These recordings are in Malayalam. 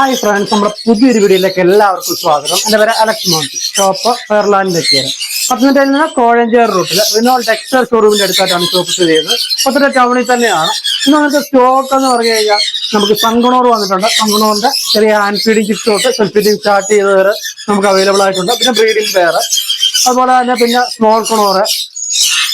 ഹായ് ഫ്രണ്ട്സ് നമ്മുടെ പുതിയൊരു വീഡിയോയിലേക്ക് എല്ലാവർക്കും സ്വാഗതം. എന്റെ പേര് അലക്സ് മോണ്ടി ഷോപ്പ് ഫെയർലാൻഡിലേക്കാണ് പത്തനംതിട്ടയിൽ നിന്ന് കോഴഞ്ചേർ റൂട്ടിൽ റിനോൾ ടെക്സ്റ്റൈൽ ഷോറൂമിന്റെ അടുത്തായിട്ടാണ് ഷോപ്പ് സ്ഥിതി ചെയ്യുന്നത്. പത്തനംതിട്ട ടൗണിൽ തന്നെയാണ്. ഇന്ന് നമുക്ക് സ്റ്റോക്ക് എന്ന് പറഞ്ഞു കഴിഞ്ഞാൽ നമുക്ക് സംഗണോർ വന്നിട്ടുണ്ട്. സൺഗുണോറിന്റെ ചെറിയ hand feeding kit self feeding start ചെയ്തവർ നമുക്ക് അവൈലബിൾ ആയിട്ടുണ്ട്. പിന്നെ ബ്രീഡിംഗ് പെയർ അതുപോലെ തന്നെ പിന്നെ സ്മോൾ കുണോറ്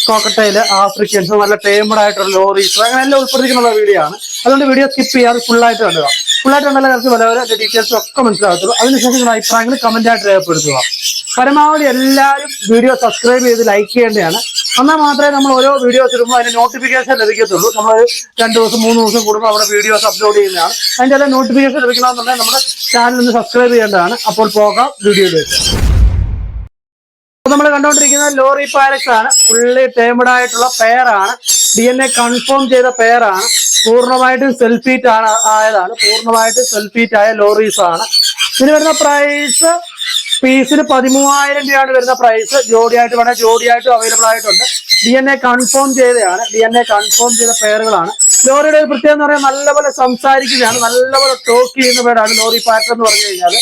കോക്കട്ടയിൽ ആഫ്രിക്കൻസ് നല്ല ടേമഡ് ആയിട്ടുള്ള ലോറീസ് അങ്ങനെ എല്ലാം ഉൾപ്പെടുത്തിക്കുന്ന വീഡിയോ ആണ്. അതുകൊണ്ട് വീഡിയോ സ്കിപ്പ് ചെയ്യാതെ ഫുൾ ആയിട്ട് കണ്ടുക ഫുൾ ആയിട്ട് നല്ല കുറച്ച് വില വില ഡീറ്റെയിൽസ് ഒക്കെ മനസ്സിലാകത്തുള്ളൂ. അതിനുശേഷം നിങ്ങളുടെ അഭിപ്രായങ്ങൾ കമന്റ് ആയിട്ട് രേഖപ്പെടുത്തുക. പരമാവധി എല്ലാവരും വീഡിയോ സബ്സ്ക്രൈബ് ചെയ്ത് ലൈക്ക് ചെയ്യേണ്ടതാണ്. എന്നാൽ മാത്രമേ നമ്മൾ ഓരോ വീഡിയോസ് ഇടുമ്പോൾ അതിന് നോട്ടിഫിക്കേഷൻ ലഭിക്കത്തുള്ളൂ. നമ്മൾ രണ്ട് ദിവസം മൂന്ന് ദിവസം കൂടുമ്പോൾ അവിടെ വീഡിയോസ് അപ്ലോഡ് ചെയ്യുന്നതാണ്. അതിന്റെ എല്ലാം നോട്ടിഫിക്കേഷൻ ലഭിക്കണമെന്നുണ്ടെങ്കിൽ നമ്മുടെ ചാനൽ ഒന്ന് സബ്സ്ക്രൈബ് ചെയ്യേണ്ടതാണ്. അപ്പോൾ പോകാം വീഡിയോയിലേക്ക് നമ്മൾ കണ്ടുകൊണ്ടിരിക്കുന്നത് ലോറി പാരക്സ് ആണ്. ഫുള്ളി ടേമഡ് ആയിട്ടുള്ള പെയറാണ് ഡി എൻ എ കൺഫേം ചെയ്ത പെയറാണ് പൂർണമായിട്ടും സെൽഫീറ്റ് ആണ് ആയതാണ്. പൂർണമായിട്ടും സെൽഫീറ്റ് ആയ ലോറീസ് ആണ്. ഇതിന് വരുന്ന പ്രൈസ് പീസിന് പതിമൂവായിരം രൂപയാണ് വരുന്ന പ്രൈസ് ജോഡിയായിട്ട് വേണേൽ ജോഡിയായിട്ടും അവൈലബിൾ ആയിട്ടുണ്ട്. ഡി എൻ എ കൺഫേം ചെയ്തതാണ് ഡി എൻ എ കൺഫേം ചെയ്ത പെയറുകളാണ് ലോറിയുടെ ഒരു എന്ന് പറയാൻ നല്ലപോലെ സംസാരിക്കുകയാണ്. നല്ലപോലെ ടോക്ക് ചെയ്യുന്ന പേരാണ് ലോറി പാറ്റർ എന്ന് പറഞ്ഞു കഴിഞ്ഞാൽ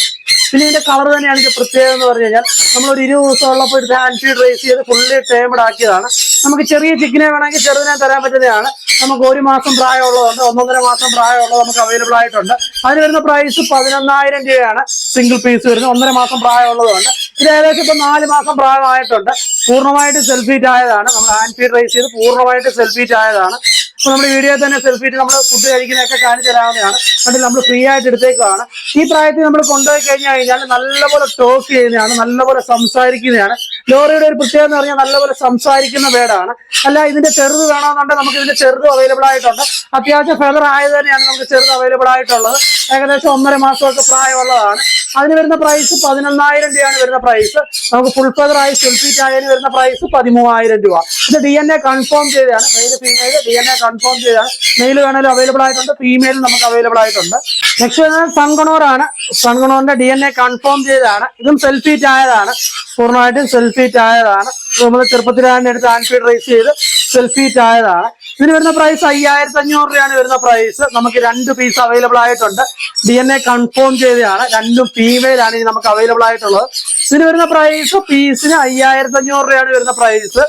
പിന്നെ ഇതിന്റെ കളർ തന്നെയാണ് ഇതിന്റെ പ്രത്യേകത എന്ന് പറഞ്ഞു കഴിഞ്ഞാൽ നമ്മൾ ഒരു ഇരുപത് ദിവസം ഉള്ളപ്പോൾ എടുത്ത് ഹാൻഡ് ഫീഡ് റേസ് ചെയ്ത് ഫുള്ളി ടേമഡ് ആക്കിയതാണ്. നമുക്ക് ചെറിയ ചിക്കനെ വേണമെങ്കിൽ ചെറുതിനെ തരാൻ പറ്റുന്നതാണ്. നമുക്ക് ഒരു മാസം പ്രായമുള്ളതുണ്ട് ഒന്നൊന്നര മാസം പ്രായമുള്ളത് നമുക്ക് അവൈലബിൾ ആയിട്ടുണ്ട്. അതിന് വരുന്ന പ്രൈസ് പതിനൊന്നായിരം രൂപയാണ്. സിംഗിൾ പീസ് വരുന്നത് ഒന്നര മാസം പ്രായമുള്ളതുണ്ട്. ഇത് ഏകദേശം ഇപ്പം നാല് മാസം പ്രായമായിട്ടുണ്ട്. പൂർണമായിട്ട് സെൽഫീറ്റ് ആയതാണ്. നമ്മൾ ഹാൻഡ് ഫീഡ് റേസ് ചെയ്ത് പൂർണമായിട്ട് സെൽഫീറ്റ് ആയതാണ്. അപ്പൊ നമ്മുടെ വീഡിയോ തന്നെ സെൽഫിയിട്ട് നമ്മൾ ഫുഡ് കഴിക്കുന്നതൊക്കെ കാണിച്ചു തരാവുന്നതാണ്. അതിൽ നമ്മൾ ഫ്രീ ആയിട്ട് എടുത്തേക്കാണ് ഈ പ്രായത്തിൽ നമ്മൾ കൊണ്ടുപോയി കഴിഞ്ഞു കഴിഞ്ഞാൽ നല്ലപോലെ ടോക്ക് ചെയ്യുന്നതാണ് നല്ലപോലെ സംസാരിക്കുന്നതാണ്. ലോറിയുടെ ഒരു പ്രത്യേകത എന്ന് പറഞ്ഞാൽ നല്ലപോലെ സംസാരിക്കുന്ന ബേഡാണ് അല്ല ഇതിന്റെ ചെറുത് വേണമെന്നുണ്ടെങ്കിൽ നമുക്ക് ഇതിന്റെ ചെറുത് അവൈലബിൾ ആയിട്ടുണ്ട്. അത്യാവശ്യം ഫെദർ ആയത് തന്നെയാണ് നമുക്ക് ചെറുത് അവൈലബിൾ ആയിട്ടുള്ളത്. ഏകദേശം ഒന്നര മാസമൊക്കെ പ്രായമുള്ളതാണ്. അതിന് വരുന്ന പ്രൈസ് പതിനൊന്നായിരം രൂപയാണ് വരുന്ന പ്രൈസ് നമുക്ക് ഫുൾ ഫെദർ ആയി സെൽഫീറ്റ് ആയതിന് വരുന്ന പ്രൈസ് പതിമൂവായിരം രൂപ. ഇത് ഡി എൻ എ കൺഫേം ചെയ്തതാണ്. Male female D N A confirm ചെയ്തതാണ്. മെയിൽ വേണേലും അവൈലബിൾ ആയിട്ടുണ്ട്. ഫീമെയിൽ നമുക്ക് അവൈലബിൾ ആയിട്ടുണ്ട്. നെക്സ്റ്റ് വരുന്നത് സൺഗണോറാണ് സൺഗണോറിന്റെ ഡി എൻ എ കൺഫേം ചെയ്തതാണ്. ഇതും സെൽഫീറ്റ് ആയതാണ്. പൂർണമായിട്ടും സെൽഫീറ്റ് ആയതാണ് നമ്മൾ ചെറുപ്പത്തിലാണ് എടുത്ത് ആൻഫീഡ് ഫീഡ് റേസ് ചെയ്ത് സെൽഫീറ്റ് ആയതാണ് ഇതിന് വരുന്ന പ്രൈസ് അയ്യായിരത്തി അഞ്ഞൂറ് രൂപയാണ് വരുന്ന പ്രൈസ് നമുക്ക് രണ്ട് പീസ് അവൈലബിൾ ആയിട്ടുണ്ട്. ഡി എൻ എ കൺഫേം ചെയ്തതാണ്. രണ്ടും ഫീമെയിൽ ആണ് നമുക്ക് അവൈലബിൾ ആയിട്ടുള്ളത്. ഇതിന് വരുന്ന പ്രൈസ് പീസിന് അയ്യായിരത്തി അഞ്ഞൂറ് രൂപയാണ് വരുന്ന പ്രൈസ്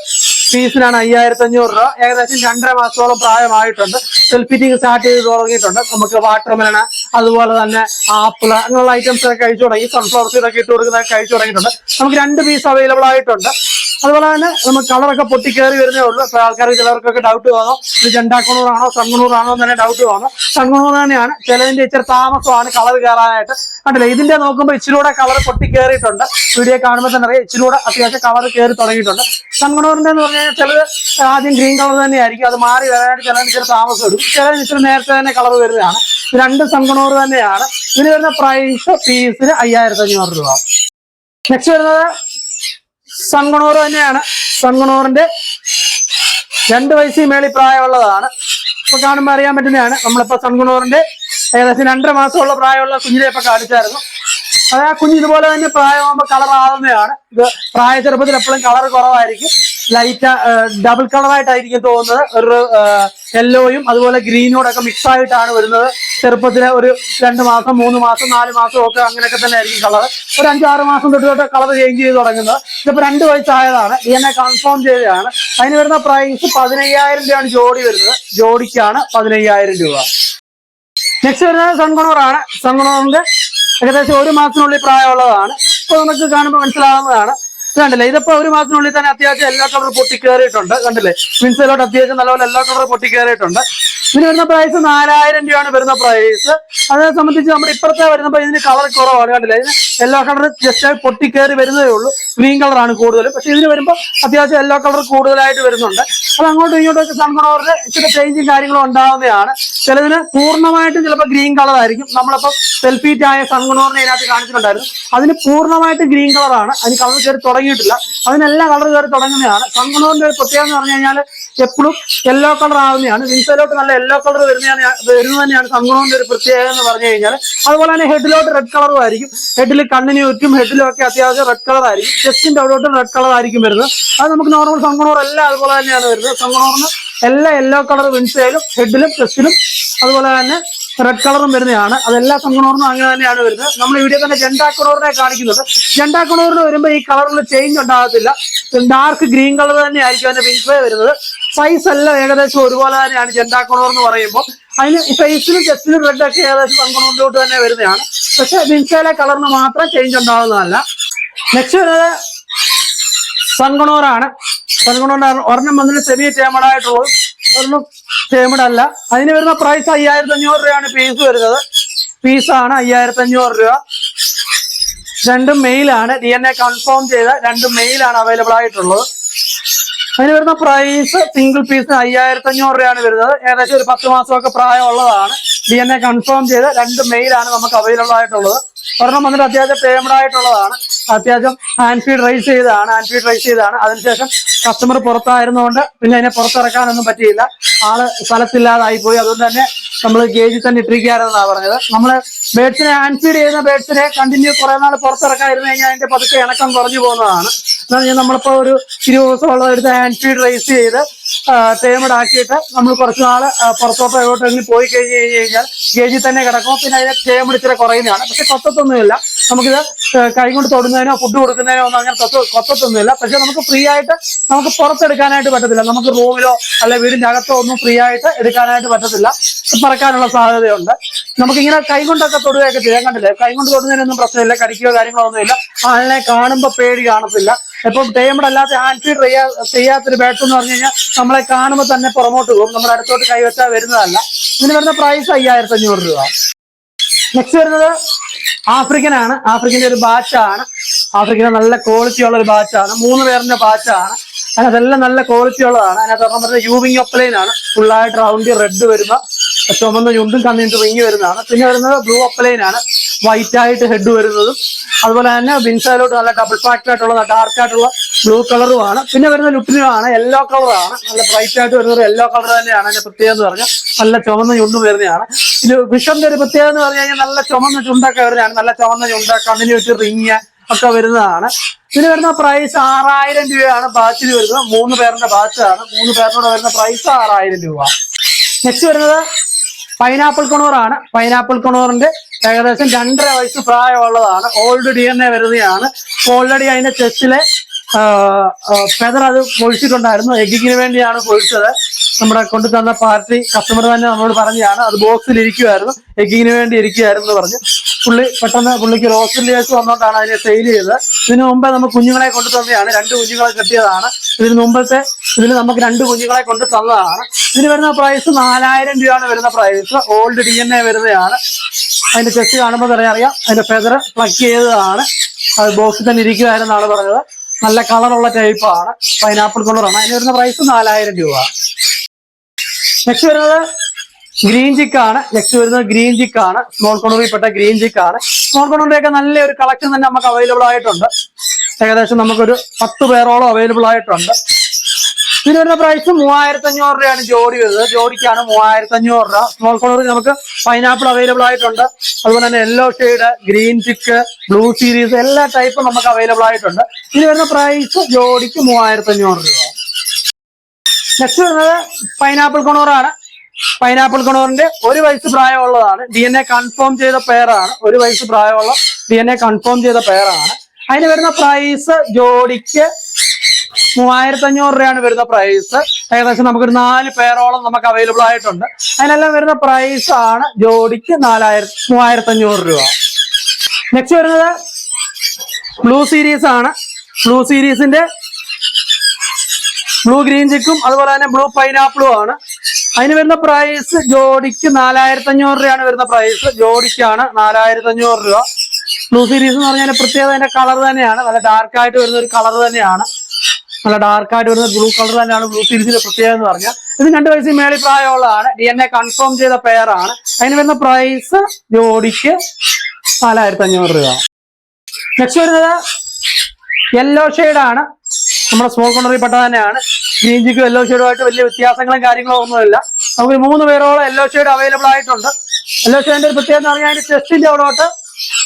പീസിനാണ് അയ്യായിരത്തി അഞ്ഞൂറ് രൂപ. ഏകദേശം രണ്ടര മാസത്തോളം പ്രായമായിട്ടുണ്ട്. സെൽഫിറ്റിംഗ് സ്റ്റാർട്ട് ചെയ്ത് തുടങ്ങിയിട്ടുണ്ട്. നമുക്ക് വാട്ടർമെലണ് അതുപോലെ തന്നെ ആപ്പിൾ അങ്ങനെയുള്ള ഐറ്റംസ് ഒക്കെ കഴിച്ചു തുടങ്ങി. സൺഫ്ലവർ സീഡൊക്കെ ഇട്ട് കൊടുക്കുന്നതൊക്കെ കഴിച്ചു തുടങ്ങിയിട്ടുണ്ട്. നമുക്ക് രണ്ട് പീസ് അവൈലബിൾ ആയിട്ടുണ്ട്. അതുപോലെ തന്നെ നമുക്ക് കളറൊക്കെ പൊട്ടിക്കേറി വരുന്നേ ഉള്ളൂ. അപ്പൊ ആൾക്കാർക്ക് ചിലർക്കൊക്കെ ഡൗട്ട് തോന്നും ഇത് ജണ്ടാക്കുണൂറാണോ സങ്കണൂറാണോ തന്നെ ഡൗട്ട് തോന്നും സങ്കണൂർ തന്നെയാണ്. ചിലതിന്റെ ഇച്ചിരി താമസമാണ് കളർ കയറാനായിട്ട് കണ്ടില്ല ഇതിന്റെ നോക്കുമ്പോൾ ഇച്ചിലൂടെ കളർ പൊട്ടി പൊട്ടിക്കേറിയിട്ടുണ്ട് വീഡിയോ കാണുമ്പോൾ തന്നെ അറിയാം ഇച്ചിലൂടെ അത്യാവശ്യം കളർ കയറി തുടങ്ങിയിട്ടുണ്ട്. സൺകുണൂറിന്റെ എന്ന് പറഞ്ഞാൽ ചിലത് ആദ്യം ഗ്രീൻ കളർ തന്നെയായിരിക്കും. അത് മാറി വരാനായിട്ട് ചിലതിന് ഇച്ചിരി താമസം എടുക്കും ചിലതിന് ഇച്ചിരി നേരത്തെ തന്നെ കളർ വരുന്നതാണ്. രണ്ട് സങ്കണൂർ തന്നെയാണ്. ഇതിന് വരുന്ന പ്രൈസ് പീസിന് അയ്യായിരത്തി അഞ്ഞൂറ് രൂപ. നെക്സ്റ്റ് വരുന്നത് സൺഗുണോർ തന്നെയാണ്. സൺഗുണോറിന്റെ രണ്ട് വയസ്സിൽ മേളി പ്രായമുള്ളതാണ്. ഇപ്പൊ കാണുമ്പോൾ അറിയാൻ പറ്റുന്നതാണ്. നമ്മളിപ്പോ സൺഗുണോറിന്റെ ഏകദേശം രണ്ടര മാസമുള്ള പ്രായമുള്ള കുഞ്ഞിനെ ഇപ്പൊ കാണിച്ചായിരുന്നു. അത് ആ കുഞ്ഞ് ഇതുപോലെ തന്നെ പ്രായമാകുമ്പോൾ കളർ ആവുന്നതാണ് ഇത് പ്രായ ചെറുപ്പത്തിൽ എപ്പോഴും കളർ കുറവായിരിക്കും. ലൈറ്റ് ഡബിൾ കളറായിട്ടായിരിക്കും തോന്നുന്നത്. ഒരു യെല്ലോയും അതുപോലെ ഗ്രീനോടെ ഒക്കെ മിക്സ് ആയിട്ടാണ് വരുന്നത്. ചെറുപ്പത്തിലെ ഒരു രണ്ട് മാസം മൂന്ന് മാസം നാല് മാസം ഒക്കെ അങ്ങനെയൊക്കെ തന്നെ ആയിരിക്കും കളർ ഒരു അഞ്ചാറ് മാസം തൊട്ട് തൊട്ട് കളർ ചേഞ്ച് ചെയ്ത് തുടങ്ങുന്നത്. ഇതിപ്പോ രണ്ട് വയസ്സായതാണ്. എൻ കൺഫേം ചെയ്തതാണ്. അതിന് വരുന്ന പ്രൈസ് പതിനയ്യായിരം രൂപയാണ് ജോഡി വരുന്നത്. ജോഡിക്കാണ് പതിനയ്യായിരം രൂപ. നെക്സ്റ്റ് വരുന്നത് സൺകുണൂറാണ് സൺകുണൂറിന്റെ ഏകദേശം ഒരു മാസത്തിനുള്ളിൽ പ്രായമുള്ളതാണ്. ഇപ്പൊ നമുക്ക് കാണുമ്പോൾ മനസ്സിലാവുന്നതാണ്. കണ്ടില്ലേ? ഇതിപ്പോ ഒരു മാസത്തിനുള്ളിൽ തന്നെ അത്യാവശ്യം എല്ലാ കളർ പൊട്ടി കയറിയിട്ടുണ്ട് കണ്ടില്ലേ മിൻസിലോട്ട് അത്യാവശ്യം നല്ലപോലെ എല്ലാ കളർ പൊട്ടി കയറിയിട്ടുണ്ട് ഇതിന് വരുന്ന പ്രൈസ് നാലായിരം രൂപയാണ് വരുന്ന പ്രൈസ് അതിനെ സംബന്ധിച്ച് നമ്മുടെ ഇപ്പുറത്തെ വരുന്നപ്പോൾ ഇതിന് കളർ കുറവാണ്. കണ്ടില്ല? ഇതിന് യെല്ലോ കളർ ജസ്റ്റ് പൊട്ടി പൊട്ടിക്കേറി വരുന്നതേ ഉള്ളൂ. ഗ്രീൻ കളറാണ് കൂടുതൽ പക്ഷെ ഇതിന് വരുമ്പോൾ അത്യാവശ്യം യെല്ലോ കളർ കൂടുതലായിട്ട് വരുന്നുണ്ട്. അത് അങ്ങോട്ടും ഇങ്ങോട്ടും സൺഫ്ലവറിന് ഇച്ചിരി ചേഞ്ചും കാര്യങ്ങളും ഉണ്ടാവുന്നതാണ്. ചിലതിന് പൂർണമായിട്ടും ചിലപ്പോൾ ഗ്രീൻ കളർ ആയിരിക്കും. നമ്മളിപ്പോൾ സെൽഫീറ്റ് ആയ സൺഗുണോറിനെ ഇതിനകത്ത് കാണിച്ചിട്ടുണ്ടായിരുന്നു. അതിന് പൂർണമായിട്ട് ഗ്രീൻ കളറാണ് അതിന് കളർ കയറി തുടങ്ങിയിട്ടില്ല. അതിനെല്ലാം കളർ കയറി തുടങ്ങുന്നതാണ്. സൺഗുണോറിന്റെ ഒരു പ്രത്യേകത എന്ന് പറഞ്ഞു കഴിഞ്ഞാൽ എപ്പോഴും യെല്ലോ കളർ ആവുന്നതാണ്. വിൻസലോട്ട് നല്ല യെല്ലോ കളർ വരുന്നതാണ് വരുന്നത് തന്നെയാണ് സൺഗുണോറിന്റെ ഒരു പ്രത്യേകത എന്ന് പറഞ്ഞു കഴിഞ്ഞാൽ അതുപോലെ തന്നെ ഹെഡിലോട്ട് റെഡ് കളറും ആയിരിക്കും. ഹെഡിൽ കണ്ണിന് ചുറ്റും ഹെഡിലും ഒക്കെ അത്യാവശ്യം റെഡ് കളർ ആയിരിക്കും. ചെസ്റ്റിന്റെ അവിടോട്ടും റെഡ് കളർ ആയിരിക്കും വരുന്നത്. അത് നമുക്ക് നോർമൽ സൺഗുണോർ എല്ലാം അതുപോലെ തന്നെയാണ് വരുന്നത്. സൺഗുണോറിന് എല്ലാ യെല്ലോ കളർ വിൻസയിലും ഹെഡിലും ചെസ്റ്റിലും അതുപോലെ തന്നെ റെഡ് കളറും വരുന്നതാണ്. അതെല്ലാ സംഗണോറിനും അങ്ങനെ തന്നെയാണ് വരുന്നത്. നമ്മൾ ഇവിടെ തന്നെ ജണ്ടാക്കണോറിനെ കാണിക്കുന്നത്. ജണ്ടാക്കണോറിന് വരുമ്പോൾ ഈ കളറിൽ ചേഞ്ച് ഉണ്ടാകത്തില്ല. ഡാർക്ക് ഗ്രീൻ കളർ തന്നെ ആയിരിക്കും അതിന്റെ വിൻസ്വേ വരുന്നത്. സൈസ് എല്ലാം ഏകദേശം ഒരുപോലെ തന്നെയാണ് ജണ്ടാക്കണോർ എന്ന് പറയുമ്പോൾ അതിന് ഫേസിലും ചെസ്റ്റിലും റെഡ് ഒക്കെ ഏകദേശം സംഗണോറിലോട്ട് തന്നെ വരുന്നതാണ്. പക്ഷെ വിൻസയിലെ കളറിന് മാത്രം ചേഞ്ച് ഉണ്ടാവുന്നതല്ല. നെക്സ്റ്റ് വരുന്നത് സങ്കണോറാണ് സങ്കണോറിന് ഒരെണ്ണം വന്നിട്ട് സെമി ടേമഡ് ആയിട്ടുള്ളത് ഒരെണ്ണം ടേമഡ് അല്ല. അതിന് വരുന്ന പ്രൈസ് അയ്യായിരത്തി അഞ്ഞൂറ് രൂപയാണ് പീസ് വരുന്നത്. പീസാണ് അയ്യായിരത്തി അഞ്ഞൂറ് രൂപ. രണ്ടും മെയിലാണ് ഡി എൻ എ കൺഫേം ചെയ്ത രണ്ടും മെയിലാണ് അവൈലബിൾ ആയിട്ടുള്ളത്. അതിന് വരുന്ന പ്രൈസ് സിംഗിൾ പീസിന് അയ്യായിരത്തി അഞ്ഞൂറ് രൂപയാണ് വരുന്നത്. ഏകദേശം ഒരു പത്ത് മാസമൊക്കെ പ്രായമുള്ളതാണ്. ഡി എൻ എ കൺഫേം ചെയ്ത് രണ്ട് മെയിലാണ് നമുക്ക് അവൈലബിൾ ആയിട്ടുള്ളത്. ഒരെണ്ണം വന്നിട്ട് അത്യാവശ്യം പേയ്മെന്റ് ആയിട്ടുള്ളതാണ്. അത്യാവശ്യം ഹാൻഡ് ഫീഡ് റൈസ് ചെയ്തതാണ്. ഹാൻഡ് ഫീഡ് റൈസ് ചെയ്തതാണ്. അതിനുശേഷം കസ്റ്റമർ പുറത്തായിരുന്നുകൊണ്ട് പിന്നെ അതിനെ പുറത്തിറക്കാനൊന്നും പറ്റിയില്ല. ആൾ സ്ഥലത്തില്ലാതായി പോയി അതുകൊണ്ട് തന്നെ നമ്മൾ ഗേജിൽ തന്നെ ഇട്ടിരിക്കാറെന്നാണ് പറഞ്ഞത്. നമ്മൾ ബേഡ്സിനെ ഹാൻഡ് ഫീഡ് ചെയ്യുന്ന ബേഡ്സിനെ കണ്ടിന്യൂ കുറെ നാൾ പുറത്തിറക്കാതിരുന്നു കഴിഞ്ഞാൽ അതിന്റെ പതുക്കെ ഇണക്കം കുറഞ്ഞു പോകുന്നതാണ്. എന്നാൽ പറഞ്ഞാൽ നമ്മളിപ്പോ ഒരു ഇരുപത് ദിവസമുള്ള എടുത്ത് ഹാൻഡ് ഫീഡ് റൈസ് ചെയ്ത് ടേമഡ് ആക്കിയിട്ട് നമ്മൾ കുറച്ച് നാൾ പുറത്തോട്ട് എങ്ങോട്ടെങ്കിലും പോയി കഴിഞ്ഞ് കഴിഞ്ഞ് കഴിഞ്ഞാൽ ഗേജിൽ തന്നെ കിടക്കും പിന്നെ അതിനെ ഇച്ചിരി കുറയുന്നതാണ്. പക്ഷെ കൊത്തത്തൊന്നുമില്ല. നമുക്കിത് ആ, കൈ കൊണ്ട് തൊടുന്നതിനോ ഫുഡ് കൊടുക്കുന്നതിനോ ഒന്നും അങ്ങനെ കൊത്ത കൊത്തത്തൊന്നുമില്ല. പക്ഷെ നമുക്ക് ഫ്രീ ആയിട്ട് നമുക്ക് പുറത്തെടുക്കാനായിട്ട് പറ്റത്തില്ല. നമുക്ക് റൂമിലോ അല്ലെ വീടിന്റെ അകത്തോ ഒന്നും ഫ്രീ ആയിട്ട് എടുക്കാനായിട്ട് പറ്റത്തില്ല. പറക്കാനുള്ള സാധ്യതയുണ്ട്. നമുക്കിങ്ങനെ കൈ കൊണ്ടൊക്കെ തൊടുകയൊക്കെ ചെയ്യാൻ കണ്ടില്ലേ? കൈ കൊണ്ട് തൊടുന്നതിനൊന്നും പ്രശ്നമില്ല. കടിക്കുകയോ കാര്യങ്ങളോ ഒന്നുമില്ല. ആളിനെ കാണുമ്പോൾ പേടി കാണത്തില്ല. ഇപ്പം ടേമഡ് അല്ലാത്ത ഹാൻഡ് ഫീഡ് ചെയ്യാത്തൊരു ബാറ്റ് എന്ന് പറഞ്ഞു കഴിഞ്ഞാൽ നമ്മളെ കാണുമ്പോൾ തന്നെ പുറമോട്ട് പോകും. നമ്മുടെ അടുത്തോട്ട് കൈവച്ചാൽ വരുന്നതല്ല. ഇതിന് വരുന്ന പ്രൈസ് അയ്യായിരത്തി അഞ്ഞൂറ് രൂപ. നെക്സ്റ്റ് വരുന്നത് ആഫ്രിക്കൻ ആണ് ആഫ്രിക്കന്റെ ഒരു ബാച്ചാണ്. ആഫ്രിക്കൻ നല്ല ക്വാളിറ്റി ഉള്ള ഒരു ബാച്ചാണ്. മൂന്ന് പേരിന്റെ ബാച്ചാണ്. അതിനകത്തെല്ലാം നല്ല ക്വാളിറ്റി ഉള്ളതാണ്. അതിനകത്ത് പറഞ്ഞ പറഞ്ഞ യൂവിങ് ഒപ്ലൈൻ ആണ്. ഫുള്ളായിട്ട് റൗണ്ടി റെഡ് വരുന്ന ചുമന്ന ചുണ്ടും കണ്ണിട്ട് റിങ് വരുന്നതാണ്. പിന്നെ വരുന്നത് ബ്ലൂ ഒപ്ലൈൻ ആണ്. വൈറ്റ് ആയിട്ട് ഹെഡ് വരുന്നതും അതുപോലെ തന്നെ ബിൻസയിലോട്ട് നല്ല ഡബിൾ ആയിട്ടുള്ള ഡാർക്ക് ആയിട്ടുള്ള ബ്ലൂ കളറുമാണ് പിന്നെ വരുന്ന ലുട്ടിനുമാണ് യെല്ലോ കളറാണ് നല്ല ബ്രൈറ്റ് ആയിട്ട് വരുന്നത് യെല്ലോ കളർ തന്നെയാണ്. അതിന്റെ പ്രത്യേകത എന്ന് പറഞ്ഞാൽ നല്ല ചുമന്ന ചുണ്ടും വരുന്നതാണ്. ഇത് വിഷന്റെ ഒരു പ്രത്യേകത എന്ന് പറഞ്ഞു കഴിഞ്ഞാൽ നല്ല ചുമന്ന ചുണ്ടൊക്കെ വരുന്നതാണ്. നല്ല ചുമന്ന ചുണ്ട കണ്ണിന് വെച്ച് റിങ് ഒക്കെ വരുന്നതാണ്. ഇതിന് വരുന്ന പ്രൈസ് ആറായിരം രൂപയാണ് ബാച്ചിന് വരുന്നത്. മൂന്ന് പേരുടെ ബാച്ചാണ് മൂന്ന് പേരുടെ വരുന്ന പ്രൈസ് ആറായിരം രൂപ. നെക്സ്റ്റ് വരുന്നത് പൈനാപ്പിൾ കൊണോറാണ് പൈനാപ്പിൾ കൊണൂറിന്റെ ഏകദേശം രണ്ടര വയസ്സ് പ്രായമുള്ളതാണ്. ഓൾഡ് ഡി എൻ എ വരുന്നതാണ് ഓൾറെഡി അതിന്റെ ചെസ്റ്റിലെ ഫെദർ അത് പൊഴിച്ചിട്ടുണ്ടായിരുന്നു. എഗ്ഗിങ്ങിന് വേണ്ടിയാണ് പൊഴിച്ചത്. നമ്മുടെ കൊണ്ടു തന്ന പാർട്ടി കസ്റ്റമർ തന്നെ നമ്മളോട് പറഞ്ഞതാണ്. അത് ബോക്സിൽ ഇരിക്കുമായിരുന്നു എഗ്ഗിങ്ങിന് വേണ്ടി ഇരിക്കുമായിരുന്നു എന്ന് പറഞ്ഞു. പുള്ളി പെട്ടെന്ന് പുള്ളിക്ക് ഹോസ്പിറ്റലിലേക്ക് വന്നുകൊണ്ടാണ് അതിനെ സെയിൽ ചെയ്തത്. ഇതിനു മുമ്പേ നമുക്ക് കുഞ്ഞുങ്ങളെ കൊണ്ടു തന്നെയാണ് രണ്ട് കുഞ്ഞുങ്ങളെ കിട്ടിയതാണ്. ഇതിന് മുമ്പത്തെ ഇതിൽ നമുക്ക് രണ്ട് കുഞ്ഞുങ്ങളെ കൊണ്ട് തന്നതാണ്. ഇതിന് വരുന്ന പ്രൈസ് നാലായിരം രൂപയാണ് വരുന്ന price old D N A വരുന്നതാണ്. അതിന്റെ ചെസ്റ്റ് കാണുമ്പോൾ തന്നെ അറിയാം അതിന്റെ ഫെദർ പ്ലക്ക് ചെയ്തതാണ്. അത് ബോക്സിൽ തന്നെ ഇരിക്കുമായിരുന്നാണ് പറഞ്ഞത്. നല്ല കളറുള്ള ടൈപ്പാണ് പൈനാപ്പിൾ കളറാണ് അതിന് വരുന്ന പ്രൈസ് നാലായിരം രൂപ. നെക്സ്റ്റ് വരുന്നത് ഗ്രീൻ ചിക്ക് ആണ്. നെക്സ്റ്റ് വരുന്നത് ഗ്രീൻ ചിക്ക് ആണ്. സ്മോൾ കൊണറിൽപ്പെട്ട ഗ്രീൻ ചിക്ക് ആണ്. സ്മോൾ കൊണറിന്റെ ഒക്കെ നല്ലൊരു കളക്ഷൻ തന്നെ നമുക്ക് അവൈലബിൾ ആയിട്ടുണ്ട്. ഏകദേശം നമുക്കൊരു പത്ത് പേരോളം അവൈലബിൾ ആയിട്ടുണ്ട്. ഇതിന് വരുന്ന പ്രൈസ് മൂവായിരത്തി അഞ്ഞൂറ് രൂപയാണ് ജോഡി വരുന്നത്. ജോഡിക്കാണ് മൂവായിരത്തി അഞ്ഞൂറ് രൂപ സ്മോൾ കളറിൽ നമുക്ക് പൈനാപ്പിൾ അവൈലബിൾ ആയിട്ടുണ്ട്. അതുപോലെ തന്നെ yellow shade green cheek blue series എല്ലാ ടൈപ്പും നമുക്ക് അവൈലബിൾ ആയിട്ടുണ്ട്. ഇതിന് വരുന്ന പ്രൈസ് ജോഡിക്ക് മൂവായിരത്തി അഞ്ഞൂറ് രൂപ. നെക്സ്റ്റ് വരുന്നത് പൈനാപ്പിൾ കൊണോറാണ് പൈനാപ്പിൾ കൊണോറിന്റെ ഒരു വയസ്സ് പ്രായമുള്ളതാണ്. ഡി എൻ എ കൺഫേം ചെയ്ത പെയറാണ് ഒരു വയസ്സ് പ്രായമുള്ള ഡി എൻ എ കൺഫേം ചെയ്ത പെയറാണ് അതിന് വരുന്ന പ്രൈസ് ജോഡിക്ക് മൂവായിരത്തി അഞ്ഞൂറ് രൂപയാണ് വരുന്ന പ്രൈസ് ഏകദേശം നമുക്കൊരു നാല് പേരോളം നമുക്ക് അവൈലബിൾ ആയിട്ടുണ്ട്. അതിനെല്ലാം വരുന്ന പ്രൈസ് ആണ് ജോഡിക്ക് നാലായിരത്തി മൂവായിരത്തി അഞ്ഞൂറ് രൂപ. നെക്സ്റ്റ് വരുന്നത് ബ്ലൂ സീരീസ് ആണ്. ബ്ലൂ സീരീസിന്റെ ബ്ലൂ ഗ്രീൻ ചിക്കും അതുപോലെ തന്നെ ബ്ലൂ പൈനാപ്പിളും ആണ്. അതിന് വരുന്ന പ്രൈസ് ജോഡിക്ക് നാലായിരത്തി അഞ്ഞൂറ് രൂപയാണ് വരുന്ന പ്രൈസ് ജോഡിക്കാണ് നാലായിരത്തി അഞ്ഞൂറ് രൂപ. ബ്ലൂ സീരീസ് എന്ന് പറഞ്ഞാൽ പ്രത്യേകത അതിന്റെ കളർ തന്നെയാണ്. നല്ല ഡാർക്കായിട്ട് വരുന്ന ഒരു കളർ തന്നെയാണ്. നല്ല ഡാർക്കായിട്ട് വരുന്ന ബ്ലൂ കളർ തന്നെയാണ് ബ്ലൂ സീരീസിന്റെ പ്രത്യേകത എന്ന് പറഞ്ഞാൽ. ഇത് രണ്ട് വയസ്സിൽ മേളിൽ പ്രായമുള്ളതാണ്. ഡി എൻ എ കൺഫേം ചെയ്ത പെയറാണ് അതിന് വരുന്ന പ്രൈസ് ജോഡിക്ക് നാലായിരത്തി അഞ്ഞൂറ് രൂപ. നെക്സ്റ്റ് വരുന്നത് യെല്ലോ ആണ്. നമ്മുടെ സ്മോൾ കോണറിൽ പെട്ട തന്നെയാണ്. ഗ്രീൻ ജിക്കും യെല്ലോ ഷെയ്ഡുമായിട്ട് വലിയ വ്യത്യാസങ്ങളും കാര്യങ്ങളോ ഒന്നുമില്ല നമുക്ക് മൂന്ന് പേരോളം യെല്ലോ ഷെയ്ഡ് അവൈലബിൾ ആയിട്ടുണ്ട്. യെല്ലോ ഷെയ്ഡിന്റെ ഒരു പ്രത്യേകത പറഞ്ഞാൽ അതിന്റെ ചെസ്റ്റിന്റെ അവിടോട്ട്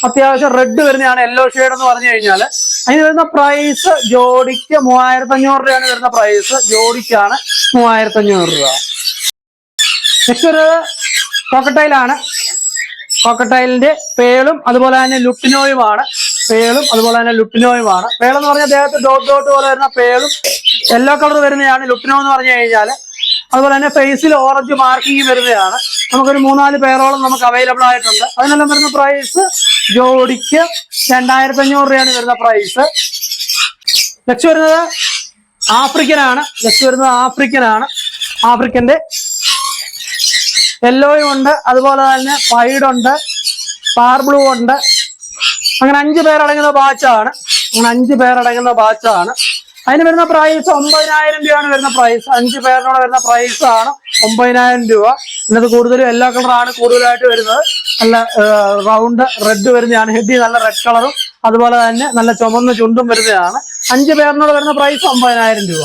അത്യാവശ്യം റെഡ് വരുന്നതാണ് യെല്ലോ ഷെയ്ഡ് എന്ന് പറഞ്ഞു കഴിഞ്ഞാൽ അതിന് വരുന്ന പ്രൈസ് ജോഡിക്ക് മൂവായിരത്തി അഞ്ഞൂറ് രൂപയാണ് വരുന്ന പ്രൈസ് ജോഡിക്കാണ് മൂവായിരത്തി അഞ്ഞൂറ് രൂപ. നെക്സ്റ്റ് ഒരു കോക്കട്ടൈലാണ് കോക്കട്ടൈലിന്റെ പേളും അതുപോലെ തന്നെ ലുട്ടിനോയുമാണ് പേളും അതുപോലെ തന്നെ ലുട്ടിനോയുമാണ് പേളെന്ന് പറഞ്ഞാൽ അദ്ദേഹത്തെ ഡോട്ട് ഡോട്ട് പോലെ വരുന്ന പേളും യെല്ലോ കളർ വരുന്നതാണ് ലുട്ടിനോ എന്ന് പറഞ്ഞു കഴിഞ്ഞാൽ. അതുപോലെ തന്നെ ഫേസിൽ ഓറഞ്ച് മാർക്കിംഗ് വരുന്നതാണ്. നമുക്കൊരു മൂന്നാൽ പേരോളം നമുക്ക് അവൈലബിൾ ആയിട്ടുണ്ട്. അതിനെല്ലാം വരുന്ന പ്രൈസ് ജോഡിക്ക് രണ്ടായിരത്തി അഞ്ഞൂറ് രൂപയാണ് വരുന്ന പ്രൈസ് ലക്ഷ്യം വരുന്നത് ആഫ്രിക്കൻ ആണ് നെക്സ്റ്റ് വരുന്നത് ആഫ്രിക്കൻ ആണ് ആഫ്രിക്കന്റെ യെല്ലോയും ഉണ്ട്. അതുപോലെ തന്നെ വൈഡ് ഉണ്ട്. പാർ ബ്ലൂ ഉണ്ട്. അങ്ങനെ അഞ്ച് പേരടങ്ങുന്ന ബാച്ചാണ് അങ്ങനെ അഞ്ച് പേരടങ്ങുന്ന ബാച്ചാണ് അതിന് വരുന്ന പ്രൈസ് ഒമ്പതിനായിരം രൂപയാണ് വരുന്ന പ്രൈസ് അഞ്ച് പേരിനോട് വരുന്ന പ്രൈസ് ആണ് ഒമ്പതിനായിരം രൂപ. എന്നത് കൂടുതലും എല്ലാ കളറാണ് കൂടുതലായിട്ട് വരുന്നത്. നല്ല റൗണ്ട് റെഡ് വരുന്നതാണ്. ഹെഡി നല്ല റെഡ് കളറും അതുപോലെ തന്നെ നല്ല ചുമന്ന ചുണ്ടും വരുന്നതാണ്. അഞ്ച് പേരിനോട് വരുന്ന പ്രൈസ് ഒമ്പതിനായിരം രൂപ.